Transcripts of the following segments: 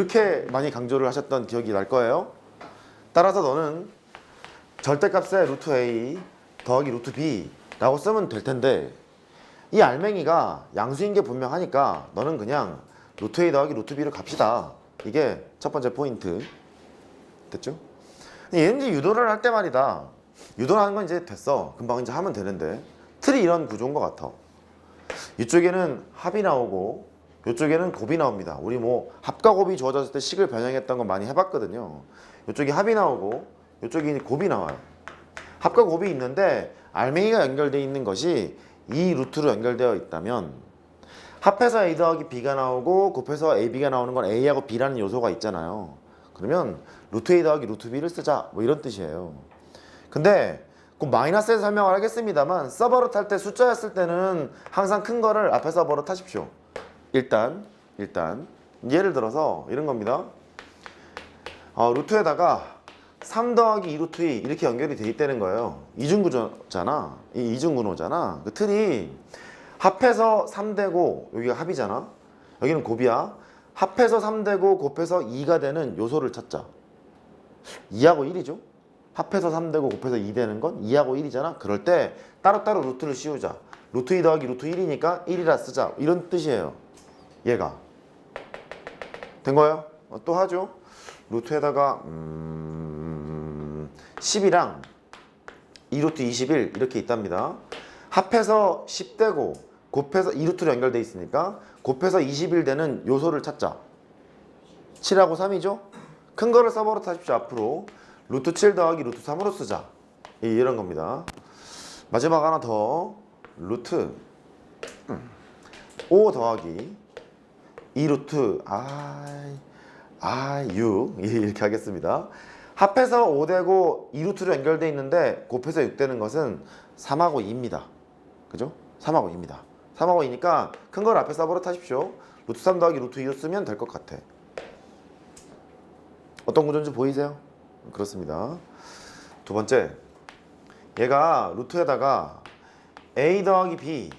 그렇게 많이 강조를 하셨던 기억이 날 거예요. 따라서 너는 절대값의 루트 a 더하기 루트 b라고 쓰면 될 텐데 이 알맹이가 양수인 게 분명하니까 너는 그냥 루트 a 더하기 루트 b를 갑시다. 이게 첫 번째 포인트. 됐죠? 얘는 이제 유도를 할 때 말이다. 유도라는 건 이제 됐어. 금방 이제 하면 되는데 틀이 이런 구조인 것 같아. 이쪽에는 합이 나오고 이쪽에는 곱이 나옵니다. 우리 뭐 합과 곱이 주어졌을 때 식을 변형했던 거 많이 해봤거든요. 이쪽에 합이 나오고 이쪽에 이제 곱이 나와요. 합과 곱이 있는데 알맹이가 연결되어 있는 것이 이 루트로 연결되어 있다면 합해서 a 더하기 b가 나오고 곱해서 ab가 나오는 건 a하고 b라는 요소가 있잖아요. 그러면 루트 a 더하기 루트 b를 쓰자 뭐 이런 뜻이에요. 근데 그 마이너스에서 설명을 하겠습니다만 서버로 탈때 숫자였을 때는 항상 큰 거를 앞에 서버로 타십시오. 일단 일단 예를 들어서 이런 겁니다. 어, 루트에다가 3 더하기 2 루트 2 이렇게 연결이 돼 있다는 거예요. 이중구조잖아. 이 이중구조잖아. 그 틀이 합해서 3되고 여기가 합이잖아. 여기는 곱이야. 합해서 3되고 곱해서 2가 되는 요소를 찾자. 2하고 1이죠. 합해서 3되고 곱해서 2 되는 건 2하고 1이잖아. 그럴 때 따로따로 루트를 씌우자. 루트 2 더하기 루트 1이니까 1이라 쓰자. 이런 뜻이에요. 얘가. 된 거예요? 어, 또 하죠. 루트에다가 음, 10이랑 2루트 21 이렇게 있답니다. 합해서 10되고 곱해서 2루트로 연결돼 있으니까 곱해서 21 되는 요소를 찾자. 7하고 3이죠? 큰 거를 서버로 타십시오. 앞으로 루트 7 더하기 루트 3으로 쓰자. 이- 이런 겁니다. 마지막 하나 더 루트 음, 5 더하기 2 루트 아이 아, 6 이렇게 하겠습니다. 합해서 5되고 2루트로 연결돼 있는데 곱해서 6 되는 것은 3하고 2입니다. 그죠? 3하고 2입니다. 3하고 2니까 큰 걸 앞에 서버로 타십시오. 루트 3 더하기 루트 2로 쓰면 될 것 같아. 어떤 구조인지 보이세요? 그렇습니다. 두 번째, 얘가 루트에다가 a 더하기 b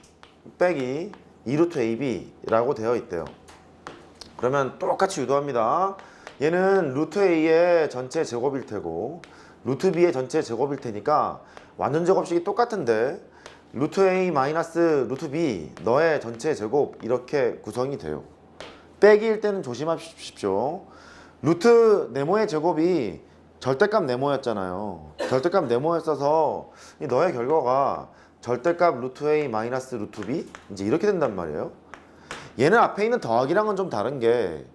빼기 2루트 ab라고 되어 있대요. 그러면 똑같이 유도합니다. 얘는 루트 a의 전체 제곱일 테고 루트 b의 전체 제곱일 테니까 완전 제곱식이 똑같은데 루트 a 마이너스 루트 b 너의 전체 제곱 이렇게 구성이 돼요. 빼기일 때는 조심하십시오. 루트 네모의 제곱이 절대값 네모였잖아요. 절대값 네모였어서 이 너의 결과가 절대값 루트 a 마이너스 루트 b 이제 이렇게 된단 말이에요. 얘는 앞에 있는 더하기랑은 좀 다른 게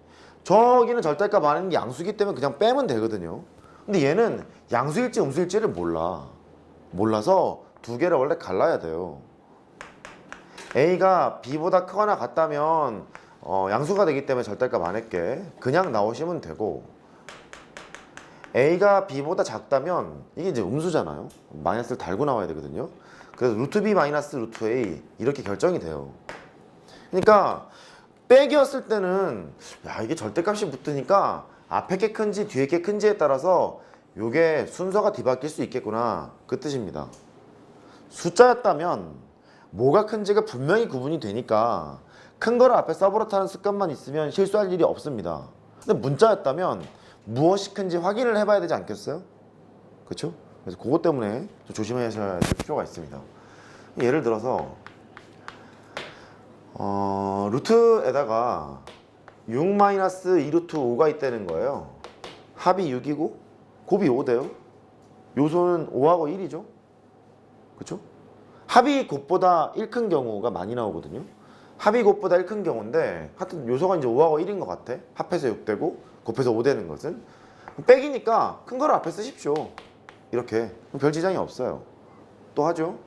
저기는 절대값 아닌 게 양수기 때문에 그냥 빼면 되거든요. 근데 얘는 양수일지 음수일지를 몰라. 몰라서 두 개를 원래 갈라야 돼요. A가 B보다 크거나 같다면 어, 양수가 되기 때문에 절대값 안 할게. 그냥 나오시면 되고 A가 B보다 작다면 이게 이제 음수잖아요. 마이너스를 달고 나와야 되거든요. 그래서 루트 B 마이너스 루트 A 이렇게 결정이 돼요. 그러니까 빼기였을 때는 야 이게 절대값이 붙으니까 앞에 게 큰지 뒤에 게 큰지에 따라서 요게 순서가 뒤바뀔 수 있겠구나 그 뜻입니다. 숫자였다면 뭐가 큰지가 분명히 구분이 되니까 큰 거를 앞에 타는 습관만 있으면 실수할 일이 없습니다. 근데 문자였다면 무엇이 큰지 확인을 해봐야 되지 않겠어요? 그렇죠? 그래서 그것 때문에 좀 조심하셔야 될 필요가 있습니다. 예를 들어서 어, 루트에다가 6 마이너스 2루트 5가 있다는 거예요. 합이 6이고 곱이 5대요. 요소는 5하고 1이죠. 그렇죠? 합이 곱보다 1 큰 경우가 많이 나오거든요. 합이 곱보다 1 큰 경우인데 하여튼 요소가 이제 5하고 1인 것 같아. 합해서 6 되고 곱해서 5 되는 것은 빼기니까 큰 거를 앞에 쓰십시오. 이렇게 별 지장이 없어요. 또 하죠.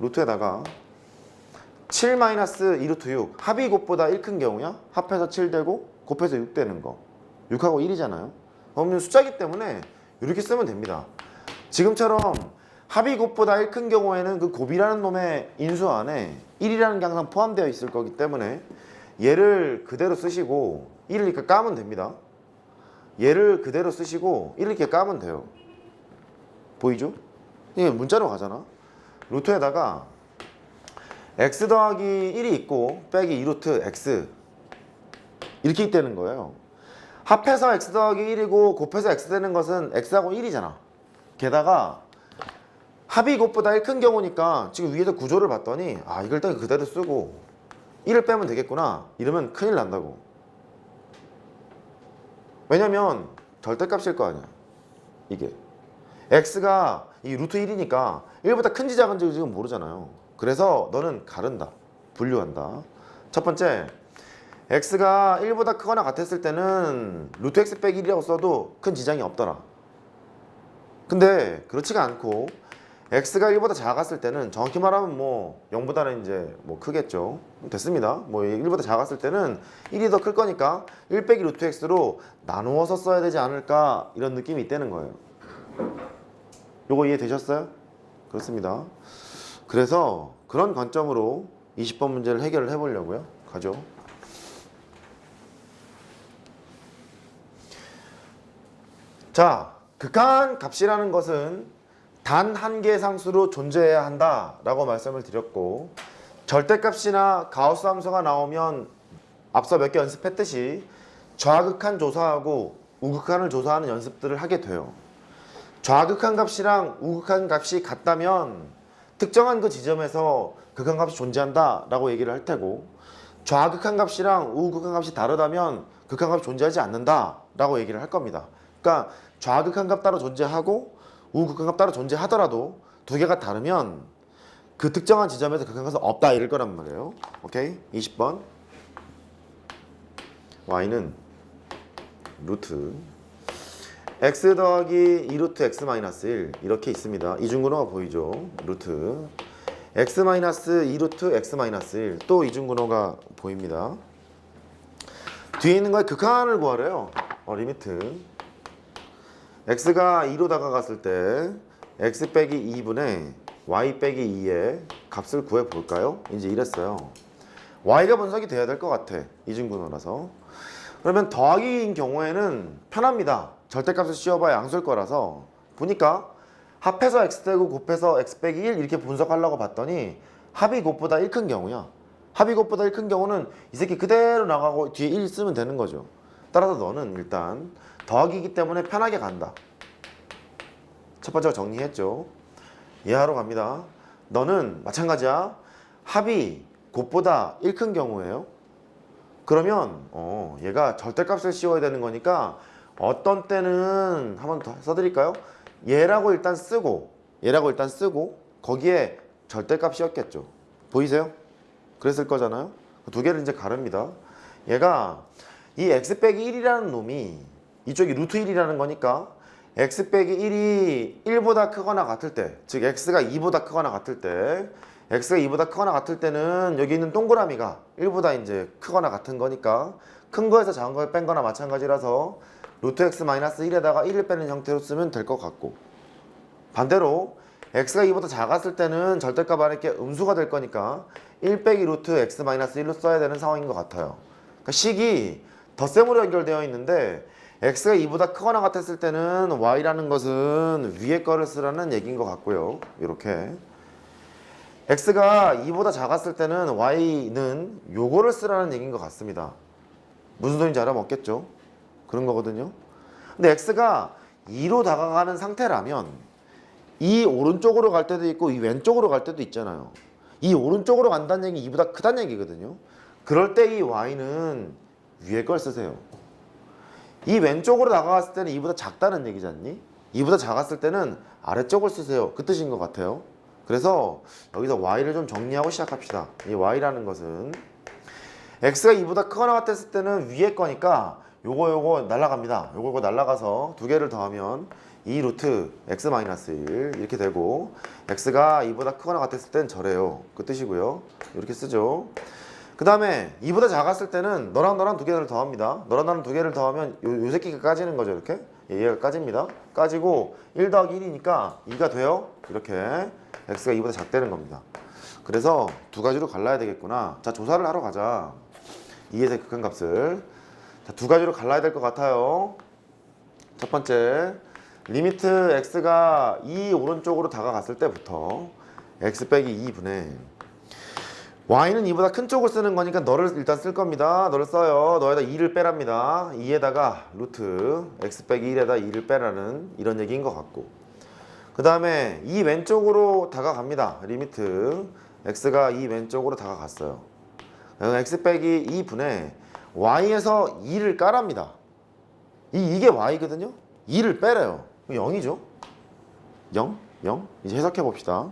루트에다가 7 마이너스 2루트 6 합이 곱보다 1 큰 경우야? 합해서 7 되고 곱해서 6 되는 거. 6하고 1이잖아요. 그러면 숫자기 때문에 이렇게 쓰면 됩니다. 지금처럼 합이 곱보다 1 큰 경우에는 그 곱이라는 놈의 인수 안에 1이라는 게 항상 포함되어 있을 거기 때문에 얘를 그대로 쓰시고 1을 이렇게 까면 됩니다. 얘를 그대로 쓰시고 1을 이렇게 까면 돼요. 보이죠? 이게 문자로 가잖아. 루트에다가 x 더하기 1이 있고 빼기 2루트 x 이렇게 있다는 거예요. 합해서 x 더하기 1이고 곱해서 x 되는 것은 x하고 1이잖아. 게다가 합이 곱보다 1 큰 경우니까 지금 위에서 구조를 봤더니 아 이걸 딱 그대로 쓰고 1을 빼면 되겠구나 이러면 큰일 난다고. 왜냐면 절대값일 거 아니야. 이게 x가 이 루트 1이니까 1보다 큰지 작은지 지금 모르잖아요. 그래서 너는 가른다. 분류한다. 첫 번째 x가 1보다 크거나 같았을 때는 루트 x 빼기 1이라고 써도 큰 지장이 없더라. 근데 그렇지가 않고 x가 1보다 작았을 때는 정확히 말하면 뭐 0보다는 이제 뭐 크겠죠. 됐습니다. 뭐 1보다 작았을 때는 1이 더 클 거니까 1 빼기 루트 x로 나누어서 써야 되지 않을까 이런 느낌이 있다는 거예요. 요거 이해되셨어요? 그렇습니다. 그래서 그런 관점으로 20번 문제를 해결을 해보려고요. 가죠. 자, 극한 값이라는 것은 단 한 개의 상수로 존재해야 한다라고 말씀을 드렸고 절대값이나 가우스 함수가 나오면 앞서 몇 개 연습했듯이 좌극한 조사하고 우극한을 조사하는 연습들을 하게 돼요. 좌극한 값이랑 우극한 값이 같다면 특정한 그 지점에서 극한 값이 존재한다라고 얘기를 할 테고 좌극한 값이랑 우극한 값이 다르다면 극한 값이 존재하지 않는다라고 얘기를 할 겁니다. 그러니까 좌극한 값 따로 존재하고 우극한 값 따로 존재하더라도 두 개가 다르면 그 특정한 지점에서 극한 값은 없다 이럴 거란 말이에요. 오케이? 20번 y는 루트 x 더하기 2루트 x 마이너스 1 이렇게 있습니다. 이중근호가 보이죠? 루트 x 마이너스 2루트 x 마이너스 1 또 이중근호가 보입니다. 뒤에 있는 거에 극한을 구하래요. 어, 리미트 x가 2로 다가갔을 때 x 빼기 2분의 y 빼기 2의 값을 구해 볼까요? 이제 이랬어요. y가 분석이 돼야 될 것 같아. 이중근호라서. 그러면 더하기인 경우에는 편합니다. 절대값을 씌워봐야 양수일 거라서 보니까 합해서 x 되고 곱해서 x 빼기 1 이렇게 분석하려고 봤더니 합이 곱보다 1 큰 경우야. 합이 곱보다 1 큰 경우는 이 새끼 그대로 나가고 뒤에 1 쓰면 되는 거죠. 따라서 너는 일단 더하기이기 때문에 편하게 간다. 첫 번째가 정리했죠. 이해하러 갑니다. 너는 마찬가지야. 합이 곱보다 1 큰 경우예요. 그러면 어, 얘가 절대값을 씌워야 되는 거니까 어떤 때는 한번 더 써드릴까요? 얘라고 일단 쓰고 얘라고 일단 쓰고 거기에 절대값이었겠죠. 보이세요? 그랬을 거잖아요. 두 개를 이제 가릅니다. 얘가 이 x 빼기 1이라는 놈이 이쪽이 루트 1이라는 거니까 x 빼기 1이 1보다 크거나 같을 때, 즉 x가 2보다 크거나 같을 때, x가 2보다 크거나 같을 때는 여기 있는 동그라미가 1보다 이제 크거나 같은 거니까 큰 거에서 작은 걸뺀 거나 마찬가지라서 루트 x 마이너스 1에다가 1을 빼는 형태로 쓰면 될 것 같고 반대로 x가 2보다 작았을 때는 절대값 안에 게 음수가 될 거니까 1 빼기 루트 x 마이너스 1로 써야 되는 상황인 것 같아요. 그러니까 식이 덧셈으로 연결되어 있는데 x가 2보다 크거나 같았을 때는 y라는 것은 위에 거를 쓰라는 얘기인 것 같고요. 이렇게 x가 2보다 작았을 때는 y는 요거를 쓰라는 얘기인 것 같습니다. 무슨 소리인지 알아먹겠죠? 그런 거거든요. 근데 x가 2로 다가가는 상태라면 이 오른쪽으로 갈 때도 있고 이 왼쪽으로 갈 때도 있잖아요. 이 오른쪽으로 간다는 얘기 2보다 크다는 얘기거든요. 그럴 때 이 y는 위에 걸 쓰세요. 이 왼쪽으로 다가갔을 때는 2보다 작다는 얘기지 않니? 2보다 작았을 때는 아래쪽을 쓰세요. 그 뜻인 것 같아요. 그래서 여기서 y를 좀 정리하고 시작합시다. 이 y라는 것은 x가 2보다 크거나 같았을 때는 위에 거니까 요거 요거 날라갑니다. 요거 요거 날라가서 두 개를 더하면 2 루트 x 마이너스 1 이렇게 되고 x가 2보다 크거나 같았을 때는 저래요. 그 뜻이고요. 이렇게 쓰죠. 그 다음에 2보다 작았을 때는 너랑 너랑 두 개를 더합니다. 너랑 나랑 두 개를 더하면 요, 요 새끼가 까지는 거죠. 이렇게 예, 얘가 까집니다. 까지고 1 더하기 1이니까 2가 돼요. 이렇게 x가 2보다 작다는 겁니다. 그래서 두 가지로 갈라야 되겠구나. 자 조사를 하러 가자. 2에서 극한값을 자, 두 가지로 갈라야 될 것 같아요. 첫 번째 리미트 x가 2 오른쪽으로 다가갔을 때부터 x 빼기 2분의 y는 2보다 큰 쪽을 쓰는 거니까 너를 일단 쓸 겁니다. 너를 써요. 너에다 2를 빼랍니다. 2에다가 루트 x 빼기 1에다 2를 빼라는 이런 얘기인 것 같고 그 다음에 이 왼쪽으로 다가갑니다. 리미트 x가 이 왼쪽으로 다가갔어요. 그럼 x 빼기 2분의 y에서 2를 까랍니다. 이, 이게 y거든요. 2를 빼래요. 0이죠. 0? 0? 이제 해석해 봅시다.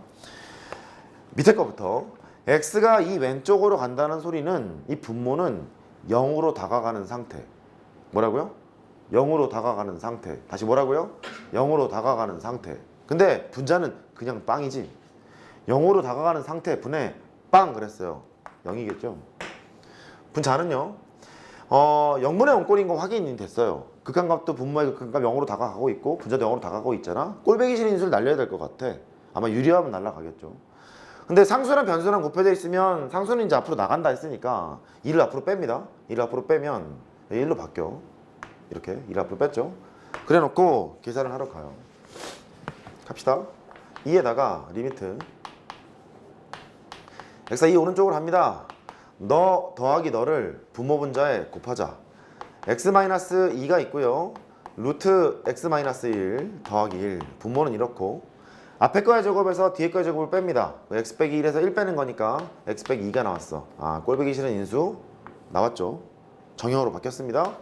밑에 거부터 x가 이 왼쪽으로 간다는 소리는 이 분모는 0으로 다가가는 상태. 뭐라고요? 0으로 다가가는 상태. 다시 뭐라고요? 0으로 다가가는 상태. 근데 분자는 그냥 빵이지. 0으로 다가가는 상태 분의 빵 그랬어요. 0이겠죠? 분자는요. 어, 0분의 0꼴인 거 확인이 됐어요. 극한값도 분모의 극한값 0으로 다가가고 있고 분자도 0으로 다가가고 있잖아. 꼴배기 싫은 인수를 날려야 될 것 같아. 아마 유리하면 날라가겠죠. 근데 상수랑 변수랑 곱해져 있으면 상수는 이제 앞으로 나간다 했으니까 2를 앞으로 뺍니다. 2를 앞으로 빼면 1로 바뀌어. 이렇게 1을 앞으로 뺐죠. 그래 놓고 계산을 하러 가요. 갑시다. 2에다가 리미트 x가 이 오른쪽으로 합니다. 너 더하기 너를 분모 분자에 곱하자. x-2가 있고요. 루트 x-1 더하기 1 분모는 이렇고 앞에 거의 제곱에서 뒤에 거의 제곱을 뺍니다. x 빼기 1에서 1 빼는 거니까 x 빼기 2가 나왔어. 아 꼴배기 싫은 인수 나왔죠. 정형으로 바뀌었습니다.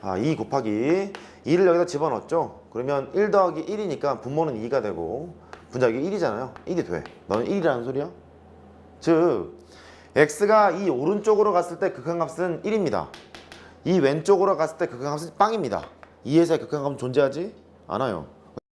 아, 2 곱하기 2를 여기다 집어넣었죠. 그러면 1 더하기 1이니까 분모는 2가 되고 분자가 1이잖아요. 1이 돼. 너는 1이라는 소리야? 즉 x가 이 오른쪽으로 갔을 때 극한값은 1입니다. 이 왼쪽으로 갔을 때 극한값은 빵입니다. 2에서의 극한값은 존재하지 않아요.